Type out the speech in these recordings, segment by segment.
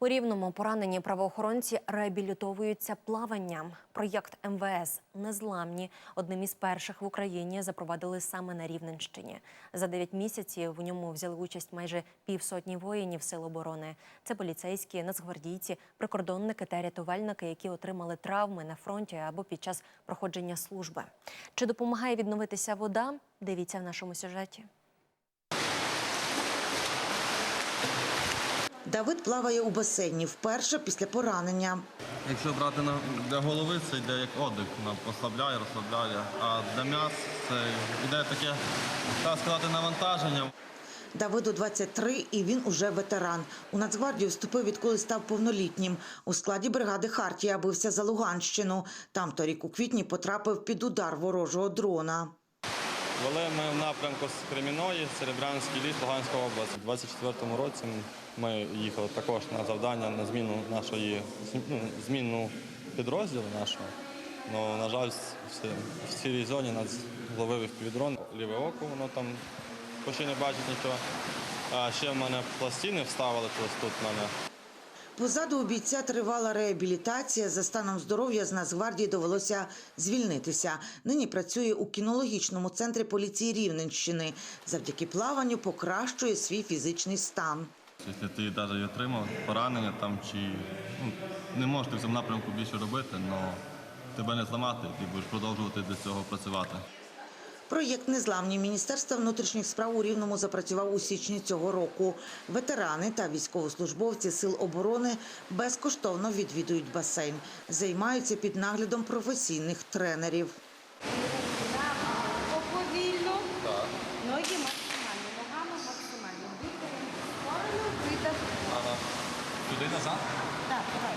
У рівному поранені правоохоронці реабілітовуються плаванням. Проєкт МВС Незламні одним із перших в Україні запровадили саме на Рівненщині. За 9 місяців в ньому взяли участь майже півсотні воїнів сил оборони. Це поліцейські, нацгвардійці, прикордонники та рятувальники, які отримали травми на фронті або під час проходження служби. Чи допомагає відновитися вода? Дивіться в нашому сюжеті. Давид плаває у басейні вперше після поранення. Якщо брати на для голови, це йде як отдих, вона послабляє, розслабляє. А для м'яс це йде таке, так сказати, навантаження. Давиду 23 і він уже ветеран. У Нацгвардію вступив, відколи став повнолітнім. У складі бригади Хартія бився за Луганщину. Там торік у квітні потрапив під удар ворожого дрона. Вели ми в напрямку з Креміної, Серебрянський ліс, Луганська область. У 24-му році ми їхали також на завдання на зміну нашої ну, зміну підрозділу нашого. Ну, на жаль, в цій зоні нас зловив впівдрон. Ліве око, воно там почти не бачить нічого. А ще в мене пластини вставили тут мене. Позаду у бійця тривала реабілітація. За станом здоров'я з Нацгвардії довелося звільнитися. Нині працює у кінологічному центрі поліції Рівненщини. Завдяки плаванню покращує свій фізичний стан. Якщо ти навіть отримав поранення там чи ну, не можеш ти в цьому напрямку більше робити, але тебе не зламати, ти будеш продовжувати для цього працювати. Проєкт Незламні Міністерства внутрішніх справ у Рівному запрацював у січні цього року. Ветерани та військовослужбовці сил оборони безкоштовно відвідують басейн, займаються під наглядом професійних тренерів. Повільно. Ноги максимально, ногами максимально. Дихаємо в сторону, видох. Туди назад? Так, давай,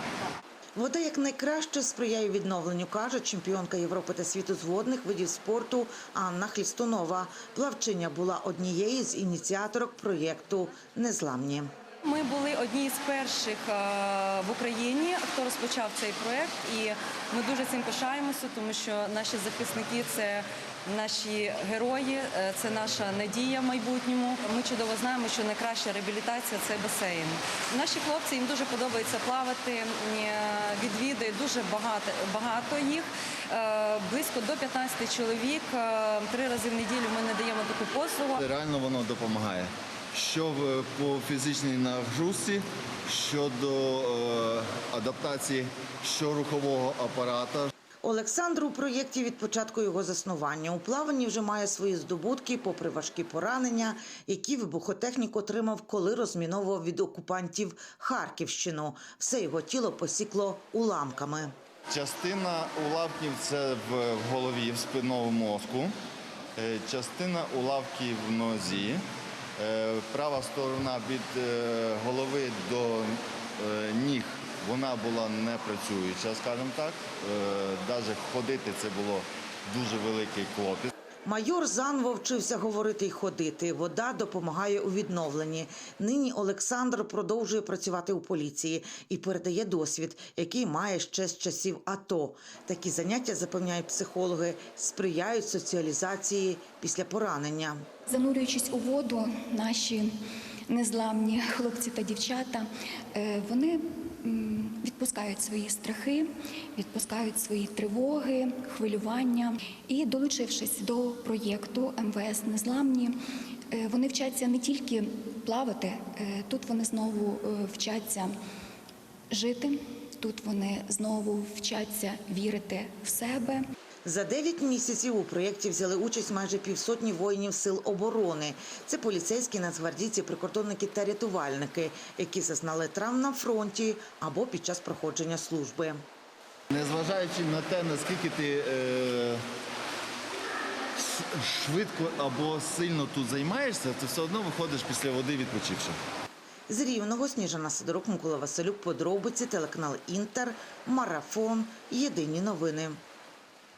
так. як найкраще сприяє відновленню, каже чемпіонка Європи та світу з водних видів спорту Анна Хлістунова. Плавчиня була однією з ініціаторок проєкту Незламні. Ми були одні з перших е, в Україні, хто розпочав цей проект, і ми дуже цим пишаємося, тому що наші захисники це наші герої, е, це наша надія в майбутньому. Ми чудово знаємо, що найкраща реабілітація це басейн. Наші хлопці їм дуже подобається плавати. е, Відвідує дуже багато багато їх. Близько до 15 чоловік. Три рази в неділю ми надаємо таку послугу. Реально воно допомагає. Що в- по фізичній нагрузці, щодо е, адаптації, що рухового апарата, Олександр у проєкті від початку його заснування у плаванні вже має свої здобутки, попри важкі поранення, які вибухотехнік отримав, коли розміновував від окупантів Харківщину. Все його тіло посікло уламками. Частина уламків це в в голові, в спинному мозку, Е, частина уламків в нозі. Е, Права сторона від е, голови до е, ніг вона була не працююча, скажімо так. Навіть ходити це було дуже великий клопіт. Майор заново вчився говорити й ходити. Вода допомагає у відновленні. Нині Олександр продовжує працювати у поліції і передає досвід, який має ще з часів АТО. Такі заняття запевняють психологи, сприяють соціалізації після поранення. Занурюючись у воду, наші незламні хлопці та дівчата, е, вони відпускають свої страхи, відпускають свої тривоги, хвилювання. І долучившись до проєкту МВС Незламні, е, вони вчаться не тільки плавати, е, тут вони знову вчаться жити, тут вони знову вчаться вірити в себе. За 9 місяців у проєкті взяли участь майже півсотні воїнів сил оборони. Це поліцейські, нацгвардійці, прикордонники та рятувальники, які зазнали травм на фронті або під час проходження служби. Незважаючи на те, наскільки ти е, швидко або сильно тут займаєшся, ти все одно виходиш після води відпочивши. З Рівного Сніжана Сидорук, Микола Василюк, подробиці, телеканал Інтер, Марафон, Єдині новини.